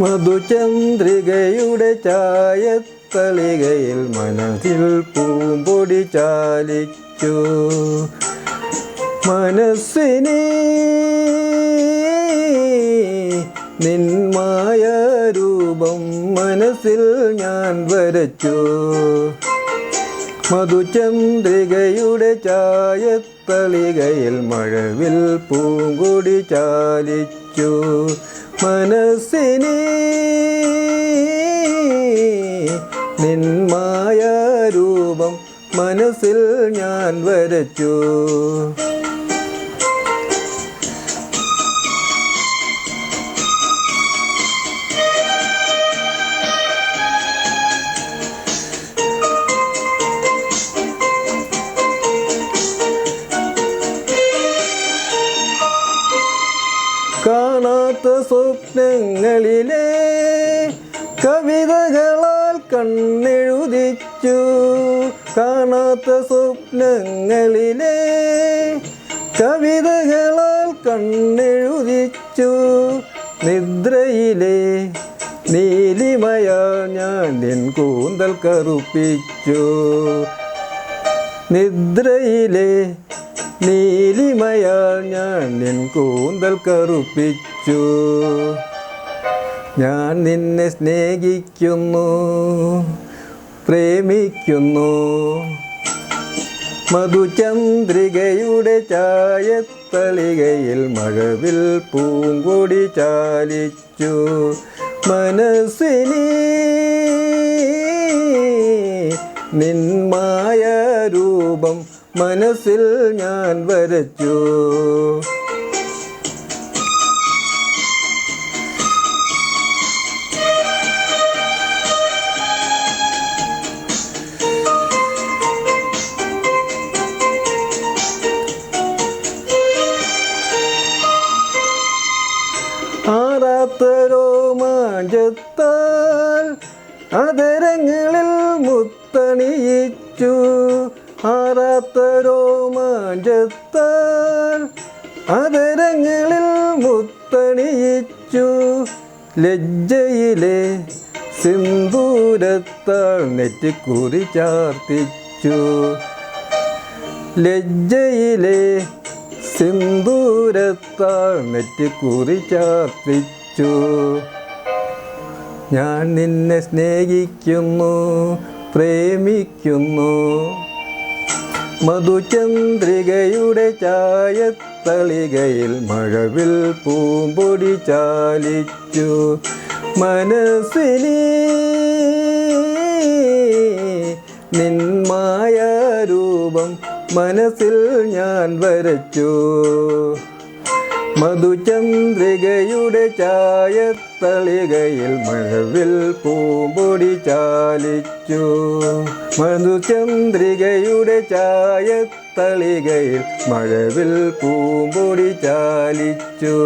മധുചന്ദ്രികയുടെ ചായത്തളികയിൽ മനസ്സിൽ പൂമ്പൊടി ചാലിച്ചു. മനസ്സിനെ നിന്മായ രൂപം മനസ്സിൽ ഞാൻ വരച്ചു. മധുചന്ദ്രികയുടെ ചായത്തളികയിൽ മഴവിൽ പൂങ്കുടി ചാലിച്ചു. മനസ്സിനെ നിന്മായ രൂപം മനസ്സിൽ ഞാൻ വരച്ചു. കാണാത്ത സ്വപ്നങ്ങളിലെ കവിതകളാൽ കണ്ണെഴുതിച്ചു. കാണാത്ത സ്വപ്നങ്ങളിലെ കവിതകളാൽ കണ്ണെഴുതിച്ചു. നിദ്രയിലെ നീലിമയ ഞാൻ നിൻ കൂന്തൽ കറുപ്പിച്ചു. നിദ്രയിലെ നീലിമയാൽ ഞാൻ നിൻ കൂന്തൽ കറുപ്പിച്ചു. ഞാൻ നിന്നെ സ്നേഹിക്കുന്നു പ്രേമിക്കുന്നു. മധുചന്ദ്രികയുടെ ചായത്തളികയിൽ മഴവിൽ പൂങ്കൊടി ചാലിച്ചു. മനസ്സിനെ നിന്മായ രൂപം മനസ്സിൽ ഞാൻ വരച്ചു. ആറാത്തരോമാഞ്ചത്താൽ അതരങ്ങളിൽ മുത്തണിയിച്ചു. ആറാത്തരോ മാഞ്ചത്ത അതരങ്ങളിൽ മുത്തണിയിച്ചു. ലജ്ജയിലെ സിന്ദൂരത്താൽ നെറ്റിക്കുറി ചാർത്തിച്ചു. ലജ്ജയിലെ സിന്ദൂരത്താൽ നെറ്റിക്കുറി ചാർത്തിച്ചു. ഞാൻ നിന്നെ സ്നേഹിക്കുന്നു പ്രേമിക്കുന്നു. മധുചന്ദ്രികയുടെ ചായത്തളികയിൽ മഴവിൽ പൂമ്പൊടി ചാലിച്ചു. മനസ്സിനെ നിന്മായ രൂപം മനസ്സിൽ ഞാൻ വരച്ചു. മധുചന്ദ്രികയുടെ ചായത്തളികയിൽ മഴവിൽ പൂമ്പൊടി ചാലിച്ചു. മധുചന്ദ്രികയുടെ ചായത്തളികയിൽ മഴവിൽ പൂമ്പൊടി ചാലിച്ചു.